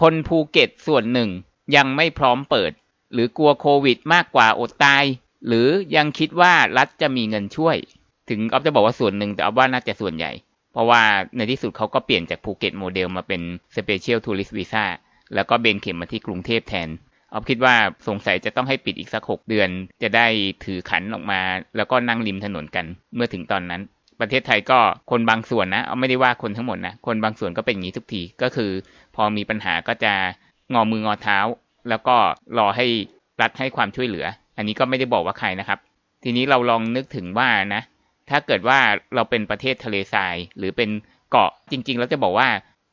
คนภูเก็ตส่วนหนึ่งยังไม่พร้อมเปิด หรือกลัวโควิดมากกว่าอดตาย หรือยังคิดว่ารัฐจะมีเงินช่วย ถึงออฟจะบอกว่าส่วนหนึ่งแต่ออฟว่าน่าจะส่วนใหญ่ เพราะว่าในที่สุดเขาก็เปลี่ยนจากภูเก็ตโมเดลมาเป็น Special Tourist Visa แล้วก็เบนเข็มมาที่กรุงเทพแทนออฟคิดว่าสงสัยจะต้องให้ปิดอีกสักหกเดือน จะได้ถือขันออกมา แล้วก็นั่งริมถนนกันเมื่อถึงตอนนั้น ประเทศไทยก็คนบางส่วนนะเอาไม่ได้ว่าคนทั้งหมดนะ คนบางส่วนก็เป็นอย่างนี้ทุกทีก็คือ พอมีปัญหาก็จะงอมืองอเท้า แล้วก็รอให้รัฐให้ความช่วยเหลือ อันนี้ก็ไม่ได้บอกว่าใครนะครับ ทีนี้เราลองนึกถึงว่านะ ถ้าเกิดว่าเราเป็นประเทศทะเลทราย หรือเป็นเกาะจริงๆเราจะบอกว่า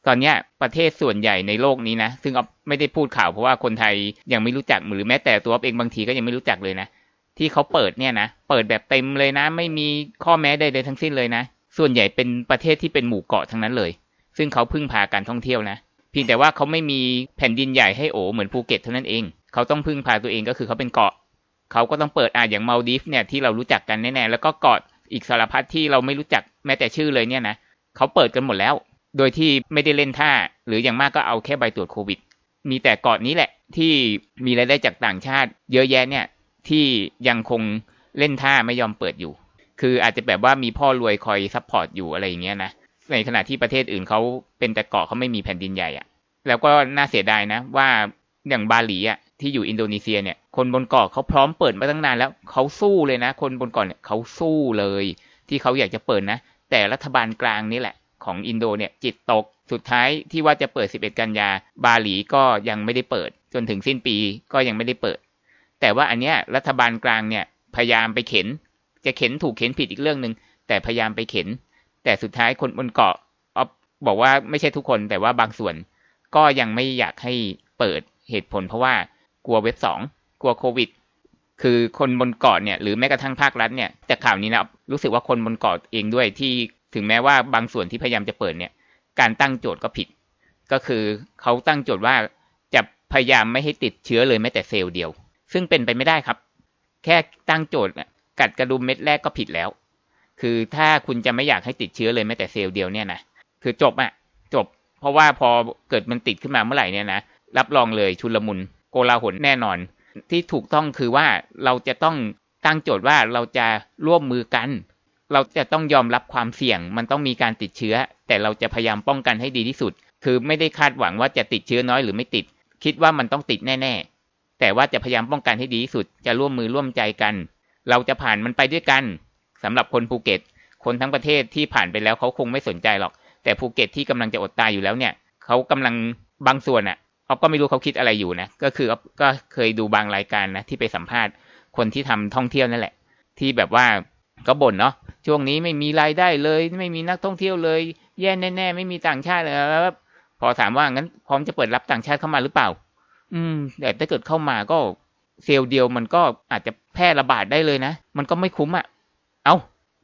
ตอนนี้ประเทศส่วนใหญ่ในโลกนี้นะ ซึ่งออฟไม่ได้พูดข่าวเพราะว่าคนไทยยังไม่รู้จักหรือแม้แต่ตัวเองบางทีก็ยังไม่รู้จักเลยนะ ที่เขาเปิดเนี่ยนะ เปิดแบบเต็มเลยนะ ไม่มีข้อแม้ใดๆทั้งสิ้นเลยนะ ส่วนใหญ่เป็นประเทศที่เป็นหมู่เกาะทั้งนั้นเลย ซึ่งเขาพึ่งพาการท่องเที่ยวนะ เพียงแต่ว่าเขาไม่มีแผ่นดินใหญ่ให้โอเหมือนภูเก็ตเท่านั้นเอง เขาต้องพึ่งพาตัวเองก็คือเขาเป็นเกาะ เขาก็ต้องเปิดอ่าอย่างมาลดีฟเนี่ยที่เรารู้จักกันแน่ๆแล้วก็เกาะอีกสารพัดที่เราไม่รู้จักแม้แต่ชื่อเลยเนี่ยนะเขาเปิดกันหมดแล้ว โดยที่ไม่ได้เล่นท่า หรืออย่างมากก็เอาแค่ใบตรวจโควิด มีแต่เกาะนี้แหละที่มีรายได้จากต่างชาติ เยอะแยะเนี่ยที่ยังคงเล่นท่าไม่ยอมเปิดอยู่ คืออาจจะแบบว่ามีพ่อรวยคอยซัพพอร์ตอยู่อะไรอย่างเงี้ยนะ ในขณะที่ประเทศอื่นเขาเป็นแต่เกาะเขาไม่มีแผ่นดินใหญ่อะแล้วก็น่าเสียดายนะว่าอย่างบาหลีอะที่อยู่อินโดนีเซียเนี่ย คนบนเกาะเขาพร้อมเปิดมาตั้งนานแล้วเขาสู้เลยนะ คนบนเกาะเนี่ยเขาสู้เลย ที่เขาอยากจะเปิดนะ แต่รัฐบาลกลางนี่แหละ ของอินโดเนี่ยจิตตกสุดท้ายที่ว่าจะเปิด 11 กันยาบาหลีก็ยังไม่ได้เปิด จนถึงสิ้นปีก็ยังไม่ได้เปิด แต่ว่าอันเนี้ยรัฐบาลกลางเนี่ยพยายามไปเข็น จะเข็นถูกเข็นผิดอีกเรื่องหนึ่งแต่พยายามไปเข็น แต่สุดท้ายคนบนเกาะอบอกว่าไม่ใช่ทุกคนแต่ว่าบางส่วน ก็ยังไม่อยากให้เปิดเหตุผล เพราะว่ากลัวเว็บสองกลัวโควิด คือคนบนเกาะเนี่ยหรือแม้กระทั่งภาครัฐเนี่ยจากข่าวนี้นะรู้สึกว่าคนบนเกาะเองด้วยที่ถึงแม้ว่าบางส่วนที่พยายามจะเปิดเนี่ย การตั้งโจทย์ก็ผิด ก็คือเขาตั้งโจทย์ว่าจะพยายามไม่ให้ติดเชื้อเลยแม้แต่เซลล์เดียว ซึ่งเป็นไปไม่ได้ครับ แค่ตั้งโจทย์กัดกระดุมเม็ดแรกก็ผิดแล้ว คือถ้าคุณจะไม่อยากให้ติดเชื้อเลยแม้แต่เซลล์เดียวเนี่ยนะคือจบอะจบ เพราะว่าพอเกิดมันติดขึ้นมาเมื่อไหร่เนี่ยนะรับรองเลยชุลมุนโกลาหลแน่นอน ที่ถูกต้องคือว่าเราจะต้องตั้งโจทย์ว่าเราจะร่วมมือกัน เราจะต้องยอมรับความเสี่ยง มันต้องมีการติดเชื้อ แต่เราจะพยายามป้องกันให้ดีที่สุด คือไม่ได้คาดหวังว่าจะติดเชื้อน้อยหรือไม่ติด คิดว่ามันต้องติดแน่ ๆ แต่ว่าจะพยายามป้องกันให้ดีที่สุด จะร่วมมือร่วมใจกัน เราจะผ่านมันไปด้วยกัน สำหรับคนภูเก็ต คนทั้งประเทศที่ผ่านไปแล้วเขาคงไม่สนใจหรอก แต่ภูเก็ตที่กำลังจะอดตายอยู่แล้วเนี่ยเขากำลังบางส่วนอะออฟก็ไม่รู้เขาคิดอะไรอยู่นะ ก็คือออฟก็เคยดูบางรายการนะที่ไปสัมภาษณ์คนที่ทำท่องเที่ยวนั่นแหละ ที่แบบว่าก็บ่นเนาะช่วงนี้ไม่มีรายได้เลย ไม่มีนักท่องเที่ยวเลย แย่แน่ๆไม่มีต่างชาติเลยครับพอถามว่างั้นพร้อมจะเปิดรับต่างชาติเข้ามาหรือเปล่า อืม แต่ถ้าเกิดเข้ามาก็เซลล์เดียวมันก็อาจจะแพร่ระบาดได้เลยนะ มันก็ไม่คุ้มอะ่ะ เอา้า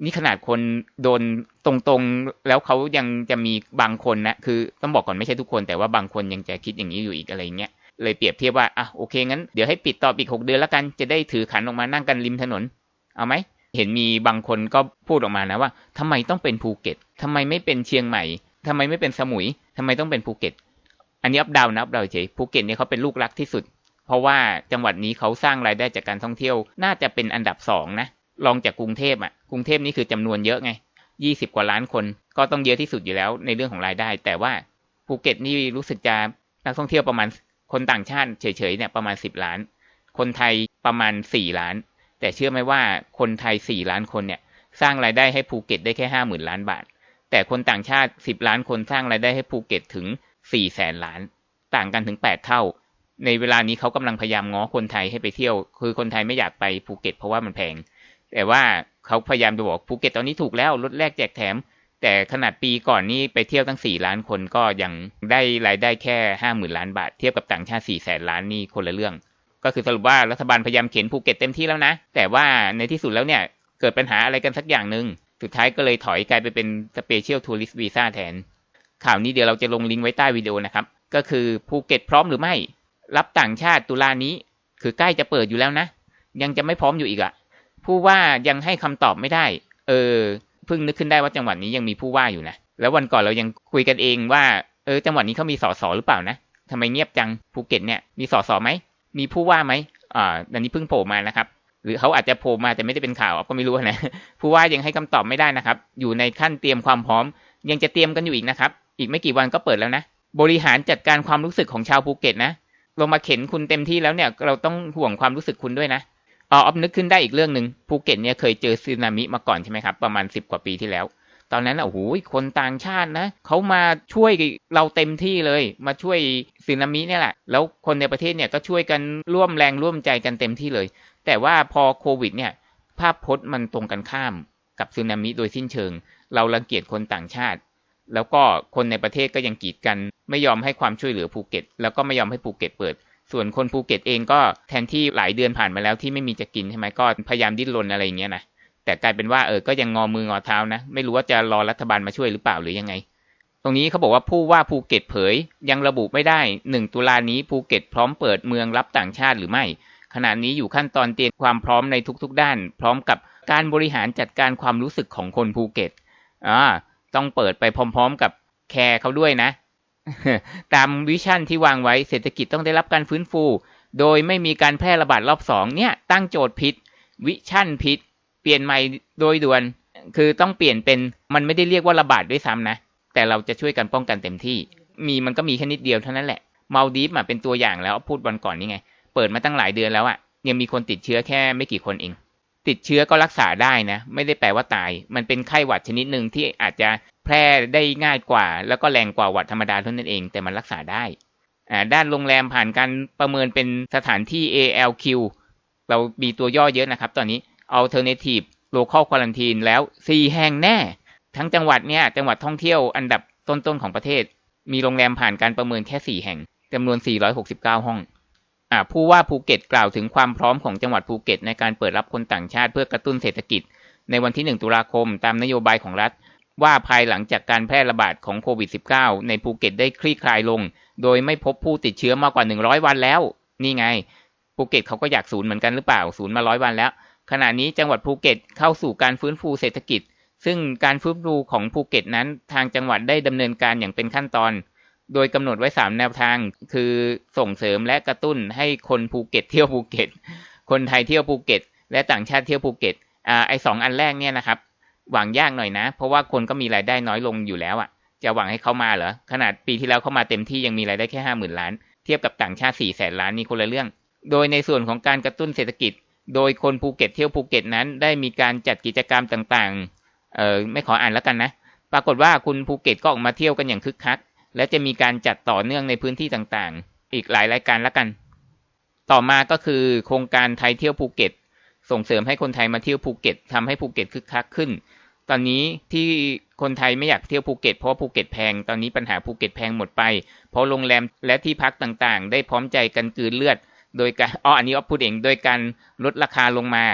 นี่ขนาดคนโดนตรงๆ แล้วเขายังจะมีบางคนนะ คือต้องบอกก่อนไม่ใช่ทุกคน แต่ว่าบางคนยังจะคิดอย่างนี้อยู่อีกอะไรเงี้ย เลยเปรียบเทียบว่า อะโอเคงั้น เดี๋ยวให้ปิดต่ออีกหกเดือนแล้วกัน จะได้ถือขันออกมานั่งกันริมถนน เอาไหม เห็นมีบางคนก็พูดออกมานะว่าทำไมต้องเป็นภูเก็ตทำไมไม่เป็นเชียงใหม่ทำไมไม่เป็นสมุยทำไมต้องเป็นภูเก็ต อันนี้อัปดาวนะอัปดาวเฉย ภูเก็ตเนี่ยเขาเป็นลูกรักที่สุด เพราะว่าจังหวัดนี้เขาสร้างรายได้จากการท่องเที่ยว น่าจะเป็นอันดับสองนะ รองจากกรุงเทพอะกรุงเทพนี่คือจำนวนเยอะไงยี่สิบกว่าล้านคนก็ต้องเยอะที่สุดอยู่แล้วในเรื่องของรายได้ แต่ว่าภูเก็ตนี่รู้สึกจะนักท่องเที่ยวประมาณคนต่างชาติเฉยๆเนี่ยประมาณสิบล้าน คนไทยประมาณสี่ล้าน แต่เชื่อไหมว่าคนไทยสี่ล้านคนเนี่ยสร้างรายได้ให้ภูเก็ตได้แค่ห้าหมื่นล้านบาท แต่คนต่างชาติสิบล้านคนสร้างรายได้ให้ภูเก็ตถึงสี่แสนล้าน ต่างกันถึงแปดเท่า ในเวลานี้เขากำลังพยายามง้อคนไทยให้ไปเที่ยว คือคนไทยไม่อยากไปภูเก็ตเพราะว่ามันแพง แต่ว่าเขาพยายามจะบอกภูเก็ตตอนนี้ถูกแล้วลดแรกแจกแถม แต่ขนาดปีก่อนนี้ไปเที่ยวตั้งสี่ล้านคนก็ยังได้รายได้แค่ห้าหมื่นล้านบาท เทียบกับต่างชาติสี่แสนล้านนี่คนละเรื่อง ก็คือสรุปว่ารัฐบาลพยายามเข็นภูเก็ตเต็มที่แล้วนะ แต่ว่าในที่สุดแล้วเนี่ยเกิดปัญหาอะไรกันสักอย่างหนึ่งสุดท้ายก็เลยถอยกลายไปเป็นสเปเชียลทัวริสต์วีซ่าแทน ข่าวนี้เดี๋ยวเราจะลงลิงก์ไว้ใต้วิดีโอนะครับ ก็คือภูเก็ตพร้อมหรือไม่ รับต่างชาติตุลานี้ คือใกล้จะเปิดอยู่แล้วนะ ยังจะไม่พร้อมอยู่อีกอะ ผู้ว่ายังให้คำตอบไม่ได้ เออเพิ่งนึกขึ้นได้ว่าจังหวัดนี้ยังมีผู้ว่าอยู่นะ แล้ววันก่อนเรายังคุยกันเองว่า เออ จังหวัดนี้เขามีสสหรือเปล่านะทำไมเงียบจังภูเก็ตเนี่ยมีสสไหมมีผู้ว่าไหมอ่าอันนี้เพิ่งโผล่มานะครับ หรือเขาอาจจะโผล่มาแต่ไม่ได้เป็นข่าวก็ไม่รู้นะผู้ว่ายังให้คำตอบไม่ได้นะครับ อยู่ในขั้นเตรียมความพร้อม ยังจะเตรียมกันอยู่อีกนะครับ อีกไม่กี่วันก็เปิดแล้วนะ บริหารจัดการความรู้สึกของชาวภูเก็ตนะเรามาเข็นคุณเต็มที่แล้วเนี่ย เราต้องห่วงความรู้สึกคุณด้วยนะ อ๋ออนึกขึ้นได้อีกเรื่องหนึ่งภูเก็ตเนี่ยเคยเจอสึนามิมาก่อนใช่ไหมครับ ประมาณสิบกว่าปีที่แล้ว ตอนนั้นโอ้โหคนต่างชาตินะเขามาช่วยเราเต็มที่เลย มาช่วยสึนามิเนี่ยแหละ แล้วคนในประเทศเนี่ยก็ช่วยกันร่วมแรงร่วมใจกันเต็มที่เลย แต่ว่าพอโควิดเนี่ยภาพพจน์มันตรงกันข้ามกับสึนามิโดยสิ้นเชิง เรารังเกียจคนต่างชาติ แล้วก็คนในประเทศก็ยังกีดกัน ไม่ยอมให้ความช่วยเหลือภูเก็ต แล้วก็ไม่ยอมให้ภูเก็ตเปิด ส่วนคนภูเก็ตเองก็แทนที่หลายเดือนผ่านมาแล้วที่ไม่มีจะกินใช่ไหมก็พยายามดิ้นรนอะไรอย่างเงี้ยนะแต่กลายเป็นว่าเออก็ยังงอมืองอเท้านะ ไม่รู้ว่าจะรอรัฐบาลมาช่วยหรือเปล่าหรือยังไง ตรงนี้เขาบอกว่าผู้ว่าภูเก็ตเผย ยังระบุไม่ได้หนึ่งตุลานี้ภูเก็ตพร้อมเปิดเมืองรับต่างชาติหรือไม่ ขณะนี้อยู่ขั้นตอนเตรียมความพร้อมในทุกๆ ด้าน พร้อมกับการบริหารจัดการความรู้สึกของคนภูเก็ตอ่าต้องเปิดไปพร้อม ๆ กับแคร์เขาด้วยนะ ตามวิชั่นที่วางไว้เศรษฐกิจต้องได้รับการฟื้นฟู โดยไม่มีการแพร่ระบาดรอบสองเนี่ย ตั้งโจทย์ผิด วิชั่นผิด เปลี่ยนใหม่โดยด่วน คือต้องเปลี่ยนเป็นมันไม่ได้เรียกว่าระบาดด้วยซ้ำนะ แต่เราจะช่วยกันป้องกันเต็มที่ มีมันก็มีแค่นิดเดียวเท่านั้นแหละมาดีฟเป็นตัวอย่างแล้วพูดวันก่อนนี่ไง เปิดมาตั้งหลายเดือนแล้วอะ่ะยังมีคนติดเชื้อแค่ไม่กี่คนเองติดเชื้อก็รักษาได้นะ ไม่ได้แปลว่าตาย มันเป็นไข้หวัดชนิดหนึ่งที่อาจจะ แพร่ได้ง่ายกว่า แล้วก็แรงกว่าหวัดธรรมดาเท่านั้นเอง แต่มันรักษาได้ด้านโรงแรมผ่านการประเมินเป็นสถานที่ ALQ เรามีตัวย่อเยอะนะครับ ตอนนี้ Alternative Local Quarantine แล้ว4แห่งแน่ ทั้งจังหวัดเนี่ย จังหวัดท่องเที่ยวอันดับต้นๆของประเทศ มีโรงแรมผ่านการประเมินแค่ 4 แห่งจำนวน 469 ห้องอ่าผู้ว่าภูเก็ตกล่าวถึงความพร้อมของจังหวัดภูเก็ตในการเปิดรับคนต่างชาติเพื่อกระตุ้นเศรษฐกิจ ในวันที่ 1 ตุลาคม ตามนโยบายของรัฐ ว่าภายหลังจากการแพร่ระบาดของโควิด -19 ในภูเก็ตได้คลี่คลายลง โดยไม่พบผู้ติดเชื้อมากกว่า 100 วันแล้ว นี่ไง ภูเก็ตเขาก็อยากศูนย์เหมือนกันหรือเปล่า ศูนย์มาร้อยวันแล้ว ขณะนี้จังหวัดภูเก็ตเข้าสู่การฟื้นฟูเศรษฐกิจ ซึ่งการฟื้นฟูของภูเก็ตนั้นทางจังหวัดได้ดำเนินการอย่างเป็นขั้นตอน โดยกำหนดไว้ 3 แนวทาง คือส่งเสริมและกระตุ้นให้คนภูเก็ตเที่ยวภูเก็ต คนไทยเที่ยวภูเก็ต และต่างชาติเที่ยวภูเก็ต อ่า ไอสองอันแรกเนี่ยนะครับ หวังยากหน่อยนะ เพราะว่าคนก็มีรายได้น้อยลงอยู่แล้วอะ่ะ จะหวังให้เขามาเหรอ ขนาดปีที่แล้วเขามาเต็มที่ยังมีรายได้แค่ห้าหมื่นล้าน เทียบกับต่างชาติสี่แสนล้านนี่คนละเรื่อง โดยในส่วนของการกระตุ้นเศรษฐกิจ โดยคนภูเก็ตเที่ยวภูเก็ตนั้นได้มีการจัดกิจกรรมต่างๆ เออไม่ขออ่านแล้วกันนะ ปรากฏว่าคุณภูเก็ตก็ออกมาเที่ยวกันอย่างคึกคัก และจะมีการจัดต่อเนื่องในพื้นที่ต่างๆ อีกหลายรายการแล้วกัน ต่อมาก็คือโครงการไทยเที่ยวภูเก็ตส่งเสริมให้คนไทยมาเที่ยวภูเก็ตทำให้ภูเก็ตคึกคักขึ้น ตอนนี้ที่คนไทยไม่อยากเที่ยวภูเก็ตเพราะภูเก็ตแพง ตอนนี้ปัญหาภูเก็ตแพงหมดไป เพราะโรงแรมและที่พักต่างๆ ได้พร้อมใจกันกืนเลือด โดยการอ๋ออันนี้อ๊อพูดเองโดยการลดราคาลงมา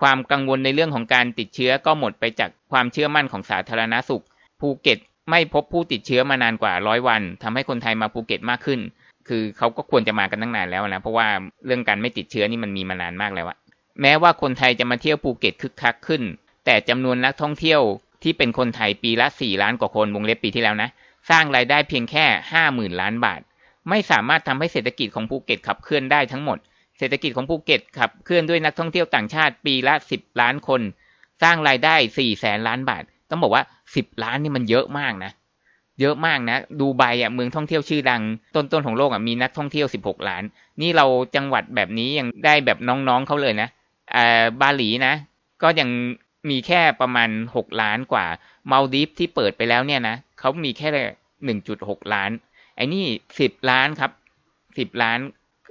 ความกังวลในเรื่องของการติดเชื้อก็หมดไปจากความเชื่อมั่นของสาธารณสุข ภูเก็ตไม่พบผู้ติดเชื้อมานานกว่าร้อยวันทำให้คนไทยมาภูเก็ตมากขึ้น คือเขาก็ควรจะมากันตั้งนานแล้วนะ เพราะว่าเรื่องการไม่ติดเชื้อนี่มันมีมานานมากแล้วอะแม้ว่าคนไทยจะมาเที่ยวภูเก็ตคึกคักขึ้น แต่จำนวนนักท่องเที่ยวที่เป็นคนไทยปีละ 4 ล้านกว่าคนวงเล็บปีที่แล้วนะ สร้างรายได้เพียงแค่ 50,000 ล้านบาท ไม่สามารถทำให้เศรษฐกิจของภูเก็ตขับเคลื่อนได้ทั้งหมด เศรษฐกิจของภูเก็ตขับเคลื่อนด้วยนักท่องเที่ยวต่างชาติปีละ 10 ล้านคน สร้างรายได้4แสนล้านบาท ต้องบอกว่า 10 ล้านนี่มันเยอะมากนะ เยอะมากนะ ดูไบอะเมืองท่องเที่ยวชื่อดัง ต้นๆของโลกอะมีนักท่องเที่ยว 16 ล้าน นี่เราจังหวัดแบบนี้ยังได้แบบน้องๆเขาเลยนะอ่าบาหลีนะ ก็ยัง มีแค่ประมาณหกล้านกว่ามาลดิฟที่เปิดไปแล้วเนี่ยนะเขามีแค่หนึ่งจุดหกล้าน ไอ้นี่สิบล้านครับสิบล้าน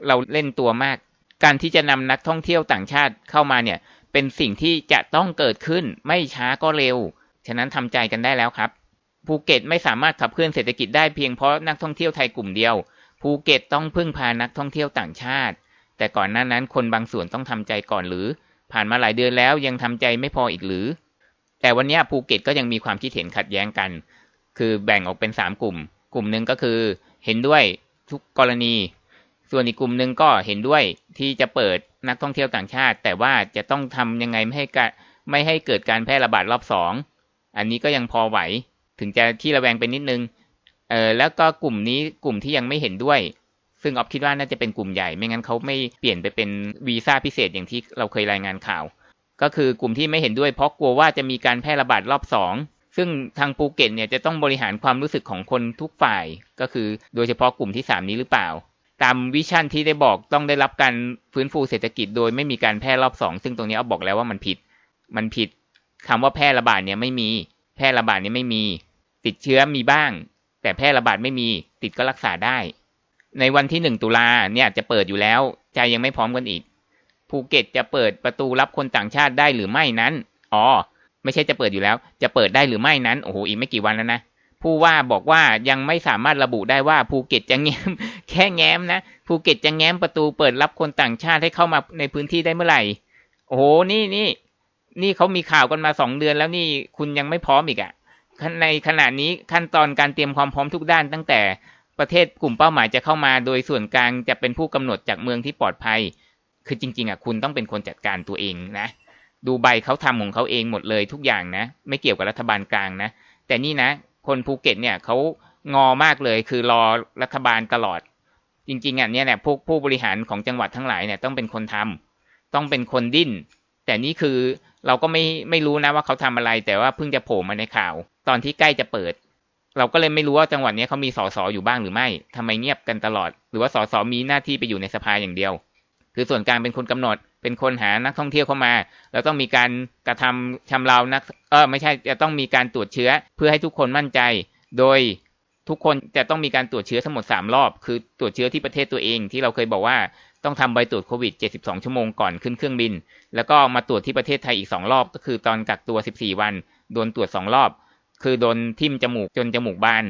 เราเล่นตัวมาก การที่จะนำนักท่องเที่ยวต่างชาติเข้ามาเนี่ย เป็นสิ่งที่จะต้องเกิดขึ้นไม่ช้าก็เร็ว ฉะนั้นทำใจกันได้แล้วครับ ภูเก็ตไม่สามารถขับเคลื่อนเศรษฐกิจได้เพียงเพราะนักท่องเที่ยวไทยกลุ่มเดียว ภูเก็ตต้องพึ่งพานักท่องเที่ยวต่างชาติ แต่ก่อนหน้านั้นคนบางส่วนต้องทำใจก่อนหรือ ผ่านมาหลายเดือนแล้วยังทำใจไม่พออีกหรือ แต่วันนี้ภูเก็ตก็ยังมีความคิดเห็นขัดแย้งกัน คือแบ่งออกเป็นสามกลุ่ม กลุ่มหนึ่งก็คือเห็นด้วยทุกกรณี ส่วนอีกกลุ่มหนึ่งก็เห็นด้วยที่จะเปิดนักท่องเที่ยวต่างชาติ แต่ว่าจะต้องทำยังไงไม่ให้ไม่ให้เกิดการแพร่ระบาดรอบสองอันนี้ก็ยังพอไหว ถึงจะที่ระแวงไปนิดนึงเออแล้วก็กลุ่มนี้กลุ่มที่ยังไม่เห็นด้วย ซึ่งออฟคิดว่าน่าจะเป็นกลุ่มใหญ่ ไม่งั้นเขาไม่เปลี่ยนไปเป็นวีซ่าพิเศษอย่างที่เราเคยรายงานข่าว ก็คือกลุ่มที่ไม่เห็นด้วยเพราะกลัวว่าจะมีการแพร่ระบาดรอบสองซึ่งทางภูเก็ตเนี่ยจะต้องบริหารความรู้สึกของคนทุกฝ่าย ก็คือโดยเฉพาะกลุ่มที่สามนี้หรือเปล่า ตามวิชั่นที่ได้บอกต้องได้รับการฟื้นฟูเศรษฐกิจโดยไม่มีการแพร่รอบสองซึ่งตรงนี้เอาบอกแล้วว่ามันผิด มันผิดคำว่าแพร่ระบาดเนี่ยไม่มี แพร่ระบาดเนี่ยไม่มี ติดเชื้อมีบ้าง แต่แพร่ระบาดไม่มี ติดก็รักษาได้ ในวันที่หนึ่งตุลาเนี่ยจะเปิดอยู่แล้ว ใจยังไม่พร้อมกันอีก ภูเก็ตจะเปิดประตูรับคนต่างชาติได้หรือไม่นั้น อ๋อ ไม่ใช่จะเปิดอยู่แล้ว จะเปิดได้หรือไม่นั้น โอ้โห อีกไม่กี่วันแล้วนะ ผู้ว่าบอกว่ายังไม่สามารถระบุได้ว่าภูเก็ตจะแง้ม แค่แง้มนะ ภูเก็ตจะแง้มประตูเปิดรับคนต่างชาติให้เข้ามาในพื้นที่ได้เมื่อไหร่ โอ้โห นี่นี่ นี่เขามีข่าวกันมาสองเดือนแล้วนี่คุณยังไม่พร้อมอีกอะ่ะในขณะนี้ขั้นตอนการเตรียมความพร้อมทุกด้านตั้งแต่ ประเทศกลุ่มเป้าหมายจะเข้ามาโดยส่วนกลางจะเป็นผู้กำหนดจากเมืองที่ปลอดภัย คือจริง ๆอะคุณต้องเป็นคนจัดการตัวเองนะดูใบเขาทำของเขาเองหมดเลยทุกอย่างนะ ไม่เกี่ยวกับรัฐบาลกลางนะ แต่นี่นะ คนภูเก็ตเนี่ยเขางอมากเลย คือรอรัฐบาลตลอด จริงๆอะเนี่ยแหละพวกผู้บริหารของจังหวัดทั้งหลายเนี่ยต้องเป็นคนทำต้องเป็นคนดิ้น แต่นี่คือเราก็ไม่ไม่รู้นะว่าเขาทำอะไร แต่ว่าเพิ่งจะโผล่มาในข่าว ตอนที่ใกล้จะเปิด เราก็เลยไม่รู้ว่าจังหวัดนี้เขามีสสอยู่บ้างหรือไม่ทำไมเงียบกันตลอด หรือว่าสสมีหน้าที่ไปอยู่ในสภาอย่างเดียว คือส่วนกลางเป็นคนกำหนด เป็นคนหานักท่องเที่ยวเข้ามา แล้วต้องมีการกระทำชำเรานัก เออไม่ใช่ จะต้องมีการตรวจเชื้อ เพื่อให้ทุกคนมั่นใจ โดยทุกคนจะต้องมีการตรวจเชื้อทั้งหมด 3 รอบ คือตรวจเชื้อที่ประเทศตัวเอง ที่เราเคยบอกว่าต้องทำใบตรวจโควิด 72 ชั่วโมงก่อนขึ้นเครื่องบิน แล้วก็มาตรวจที่ประเทศไทยอีก 2 รอบ ก็คือตอนกักตัว 14 วัน โดนตรวจ 2 รอบ คือโดนทิ่มจมูกจนจมูกบาน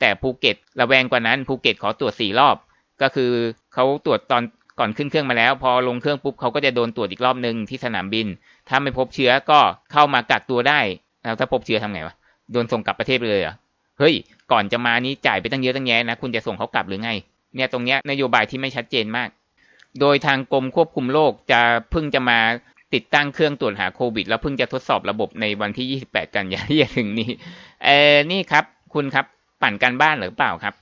แต่ภูเก็ตระแวงกว่านั้นภูเก็ตขอตรวจ4รอบ ก็คือเขาตรวจตอนก่อนขึ้นเครื่องมาแล้ว พอลงเครื่องปุ๊บเขาก็จะโดนตรวจอีกรอบหนึ่งที่สนามบิน ถ้าไม่พบเชื้อก็เข้ามากักตัวได้แล้วถ้าพบเชื้อทำไงวะโดนส่งกลับประเทศเลยเหรอเฮ้ย ก่อนจะมานี้จ่ายไปตั้งเยอะตั้งแยะนะ คุณจะส่งเขากลับหรือไง เนี่ยตรงเนี้ยนโยบายที่ไม่ชัดเจนมาก โดยทางกรมควบคุมโรคจะเพิ่งจะมา ติดตั้งเครื่องตรวจหาโควิด แล้วเพิ่งจะทดสอบระบบในวันที่ 28 กันยายนที่จะถึงนี้เออนี่ครับ คุณครับปั่นกันบ้านหรือเปล่าครับ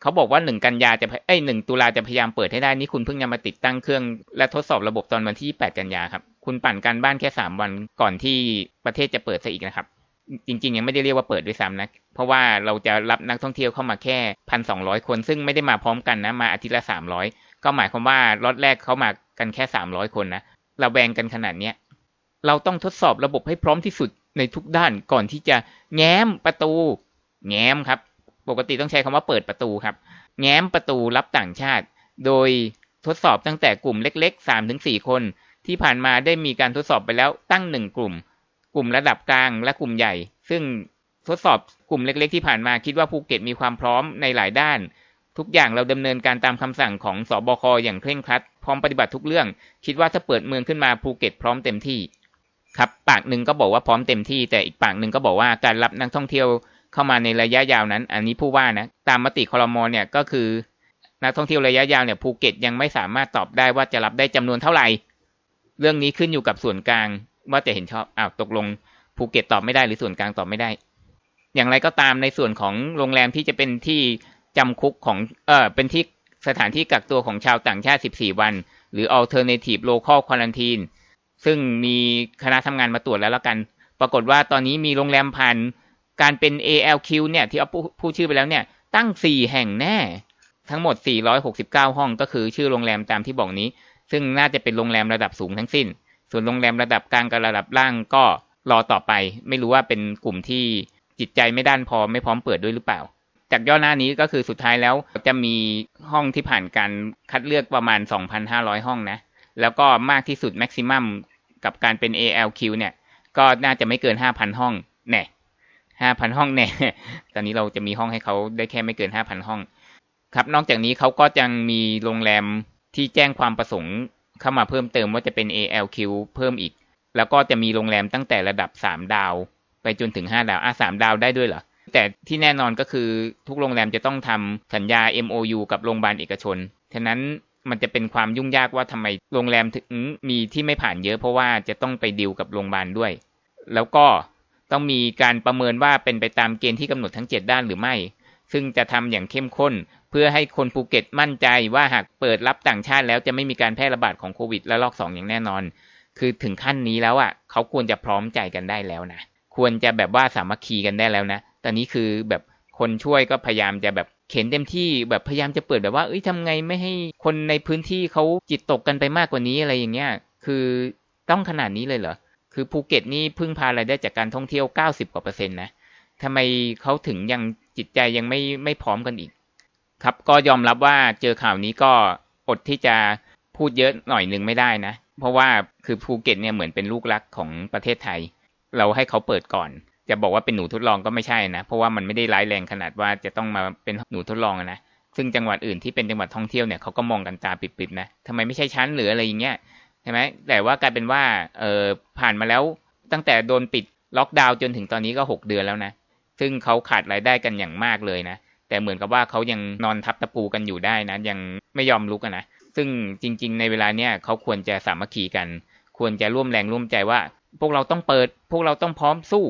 เขาบอกว่าหนึ่งกันยาจะเอ้ยหนึ่งตุลาจะพยายามเปิดให้ได้นี่คุณเพิ่งจะมาติดตั้งเครื่องและทดสอบระบบตอนวันที่ 8 กันยาครับ คุณปั่นกันบ้านแค่ 3 วันก่อนที่ประเทศจะเปิดซะอีกนะครับ จริง ๆ ยังไม่ได้เรียกว่าเปิดด้วยซ้ำนะ เพราะว่าเราจะรับนักท่องเที่ยวเข้ามาแค่พันสองร้อยคน ซึ่งไม่ได้มาพร้อมกันนะมาอาทิตย์ละสามร้อยก็หมายความว่าล็อตแรกเขามากันแค่สามร้อยคนนะ ราแบ่งกันขนาดเนี้ยเราต้องทดสอบระบบให้พร้อมที่สุดในทุกด้านก่อนที่จะแง้มประตู แง้มครับ ปกติต้องใช้คำว่าเปิดประตูครับ แง้มประตูรับต่างชาติ โดยทดสอบตั้งแต่กลุ่มเล็กๆ3-4ถึงคน ที่ผ่านมาได้มีการทดสอบไปแล้วตั้งหนึ่งกลุ่ม กลุ่มระดับกลางและกลุ่มใหญ่ ซึ่งทดสอบกลุ่มเล็ก ๆ ที่ผ่านมาคิดว่าภูเก็ตมีความพร้อมในหลายด้าน ทุกอย่างเราดำเนินการตามคำสั่งของสอบคอย่างเคร่งครัด พร้อมปฏิบัติทุกเรื่อง คิดว่าถ้าเปิดเมืองขึ้นมาภูเก็ตพร้อมเต็มที่ ครับ ปากหนึ่งก็บอกว่าพร้อมเต็มที่ แต่อีกปากหนึ่งก็บอกว่าการรับนักท่องเที่ยวเข้ามาในระยะยาวนั้น อันนี้ผู้ว่านะตามมติคอรมอเนี่ยก็คือ นักท่องเที่ยวระยะยาวเนี่ยภูเก็ตยังไม่สามารถตอบได้ว่าจะรับได้จำนวนเท่าไหร่ เรื่องนี้ขึ้นอยู่กับส่วนกลางว่าจะเห็นชอบอ้าวตกลงภูเก็ตตอบไม่ได้หรือส่วนกลางตอบไม่ได้ อย่างไรก็ตามในส่วนของโรงแรมที่จะเป็นที่ จำคุกของเออเป็นที่สถานที่กักตัวของชาวต่างชาติ 14 วัน หรือ alternative local quarantine ซึ่งมีคณะทำงานมาตรวจแล้วละกัน ปรากฏว่าตอนนี้มีโรงแรมผ่านการเป็น ALQ เนี่ยที่เอาผู้ชื่อไปแล้วเนี่ย ตั้ง 4 แห่งแน่ ทั้งหมด 469 ห้องก็คือชื่อโรงแรมตามที่บอกนี้ ซึ่งน่าจะเป็นโรงแรมระดับสูงทั้งสิ้น ส่วนโรงแรมระดับกลางกับระดับล่างก็รอต่อไป ไม่รู้ว่าเป็นกลุ่มที่จิตใจไม่ด้านพอไม่พร้อมเปิดด้วยหรือเปล่า จากย่อหน้านี้ก็คือสุดท้ายแล้วจะมีห้องที่ผ่านการคัดเลือกประมาณ 2,500 ห้องนะ แล้วก็มากที่สุดแม็กซิมัมกับการเป็น ALQ เนี่ย ก็น่าจะไม่เกิน 5,000 ห้องแน่5,000 ห้องแน่ ตอนนี้เราจะมีห้องให้เขาได้แค่ไม่เกิน 5,000 ห้อง ครับ นอกจากนี้เขาก็ยังมีโรงแรมที่แจ้งความประสงค์เข้ามาเพิ่มเติมว่าจะเป็น ALQ เพิ่มอีก แล้วก็จะมีโรงแรมตั้งแต่ระดับ 3 ดาว ไปจนถึง 5 ดาว อะ 3 ดาวได้ด้วยเหรอ แต่ที่แน่นอนก็คือทุกโรงแรมจะต้องทำสัญญา MOU กับโรงพยาบาลเอกชน ฉะนั้นมันจะเป็นความยุ่งยากว่าทำไมโรงแรมถึงมีที่ไม่ผ่านเยอะเพราะว่าจะต้องไปดิวกับโรงพยาบาลด้วย แล้วก็ต้องมีการประเมินว่าเป็นไปตามเกณฑ์ที่กำหนดทั้ง 7 ด้านหรือไม่ ซึ่งจะทำอย่างเข้มข้น เพื่อให้คนภูเก็ตมั่นใจว่าหากเปิดรับต่างชาติแล้วจะไม่มีการแพร่ระบาดของโควิดและลอกสองอย่างแน่นอน คือถึงขั้นนี้แล้วอะเขาควรจะพร้อมใจกันได้แล้วนะควรจะแบบว่าสามัคคีกันได้แล้วนะ ตอนนี้คือแบบคนช่วยก็พยายามจะแบบเข็นเต็มที่แบบพยายามจะเปิดแบบว่าเอ้ยทำไงไม่ให้คนในพื้นที่เขาจิตตกกันไปมากกว่านี้อะไรอย่างเงี้ยคือต้องขนาดนี้เลยเหรอคือภูเก็ตนี่พึ่งพารายได้จากการท่องเที่ยว 90กว่าเปอร์เซ็นต์นะทำไมเขาถึงยังจิตใจยังไม่ไม่พร้อมกันอีก ครับก็ยอมรับว่าเจอข่าวนี้ก็อดที่จะพูดเยอะหน่อยหนึ่งไม่ได้นะ เพราะว่าคือภูเก็ตเนี่ยเหมือนเป็นลูกรักของประเทศไทย เราให้เขาเปิดก่อน จะบอกว่าเป็นหนูทดลองก็ไม่ใช่นะ เพราะว่ามันไม่ได้ร้ายแรงขนาดว่าจะต้องมาเป็นหนูทดลองนะซึ่งจังหวัดอื่นที่เป็นจังหวัดท่องเที่ยวเนี่ยเขาก็มองกันตาปิดๆนะทำไมไม่ใช่ชั้นหรืออะไรอย่างเงี้ยใช่ไหมแต่ว่ากลายเป็นว่าเออผ่านมาแล้วตั้งแต่โดนปิดล็อกดาวน์จนถึงตอนนี้ก็ 6 เดือนแล้วนะ ซึ่งเขาขาดรายได้กันอย่างมากเลยนะ แต่เหมือนกับว่าเขายังนอนทับตะปูกันอยู่ได้นะ ยังไม่ยอมลุกนะ ซึ่งจริง ๆ ในเวลาเนี้ยเขาควรจะสามัคคีกัน ควรจะร่วมแรงร่วมใจว่า พวกเราต้องเปิด พวกเราต้องพร้อมสู้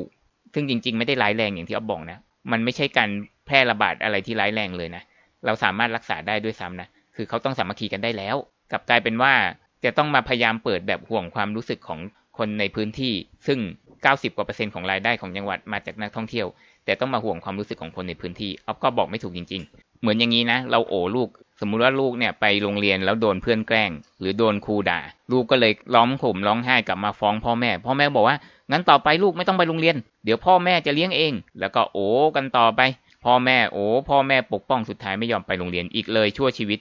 ซึ่งจริง ๆ ไม่ได้ร้ายแรงอย่างที่อ๊อฟบอกนะ มันไม่ใช่การแพร่ระบาดอะไรที่ร้ายแรงเลยนะ เราสามารถรักษาได้ด้วยซ้ำนะ คือเขาต้องสามัคคีกันได้แล้ว กลับกลายเป็นว่าจะต้องมาพยายามเปิดแบบห่วงความรู้สึกของคนในพื้นที่ ซึ่ง 90 กว่าเปอร์เซ็นต์ของรายได้ของจังหวัดมาจากนักท่องเที่ยว แต่ต้องมาห่วงความรู้สึกของคนในพื้นที่อ๊อฟก็บอกไม่ถูกจริงๆ เหมือนอย่างนี้นะ เราโอลูก สมมุติว่าลูกเนี่ยไปโรงเรียนแล้วโดนเพื่อนแกล้ง หรือโดนครูด่า ลูกก็เลยร้องข่มร้องไห้กลับมาฟ้องพ่อแม่ พ่อแม่บอกว่างั้นต่อไปลูกไม่ต้องไปโรงเรียน เดี๋ยวพ่อแม่จะเลี้ยงเอง แล้วก็โอกันต่อไป พ่อแม่โอ้พ่อแม่ปกป้องสุดท้ายไม่ยอมไปโรงเรียนอีกเลยชั่วชีวิต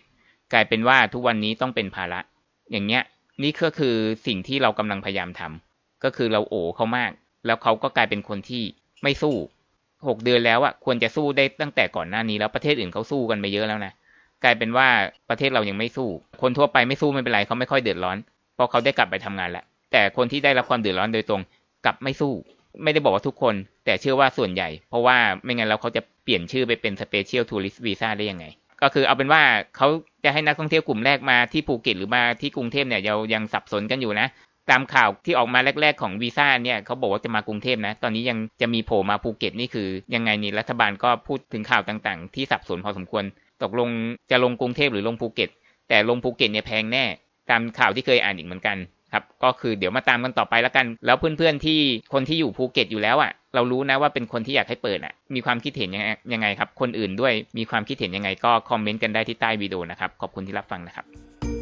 กลายเป็นว่าทุกวันนี้ต้องเป็นภาระ อย่างเงี้ยนี่ก็คือสิ่งที่เรากำลังพยายามทำก็คือเราโอเขามาก แล้วเขาก็กลายเป็นคนที่ไม่สู้ หกเดือนแล้วอะควรจะสู้ได้ตั้งแต่ก่อนหน้านี้แล้วประเทศอื่นเขาสู้กันไปเยอะแล้วนะกลายเป็นว่าประเทศเรายังไม่สู้ คนทั่วไปไม่สู้ไม่เป็นไรเขาไม่ค่อยเดือดร้อนเพราะเขาได้กลับไปทำงานแล้วแต่คนที่ได้รับความเดือดร้อนโดยตรงกลับไม่สู้ ไม่ได้บอกว่าทุกคน แต่เชื่อว่าส่วนใหญ่ เพราะว่าไม่งั้นแล้วเขาจะเปลี่ยนชื่อไปเป็น Special Tourist Visa ได้ยังไง ก็คือเอาเป็นว่าเขาจะให้นักท่องเที่ยวกลุ่มแรกมาที่ภูเก็ตหรือมาที่กรุงเทพเนี่ยเรายังสับสนกันอยู่นะ ตามข่าวที่ออกมาแรก ๆ ของวีซ่าเนี่ยเขาบอกว่าจะมากรุงเทพนะ ตอนนี้ยังจะมีโผล่มาภูเก็ตนี่คือ ยังไงนี่รัฐบาลก็พูดถึงข่าวต่างๆ ที่สับสนพอสมควร ตกลงจะลงกรุงเทพหรือลงภูเก็ต แต่ลงภูเก็ตเนี่ยแพงแน่ ตามข่าวที่เคยอ่านอีกเหมือนกันครับก็คือเดี๋ยวมาตามกันต่อไปแล้วกัน แล้วเพื่อนๆที่คนที่อยู่ภูเก็ตอยู่แล้วอะ เรารู้นะว่าเป็นคนที่อยากให้เปิดอะ มีความคิดเห็นยังไงยังไงครับ คนอื่นด้วยมีความคิดเห็นยังไงก็คอมเมนต์กันได้ที่ใต้วิดีโอนะครับ ขอบคุณที่รับฟังนะครับ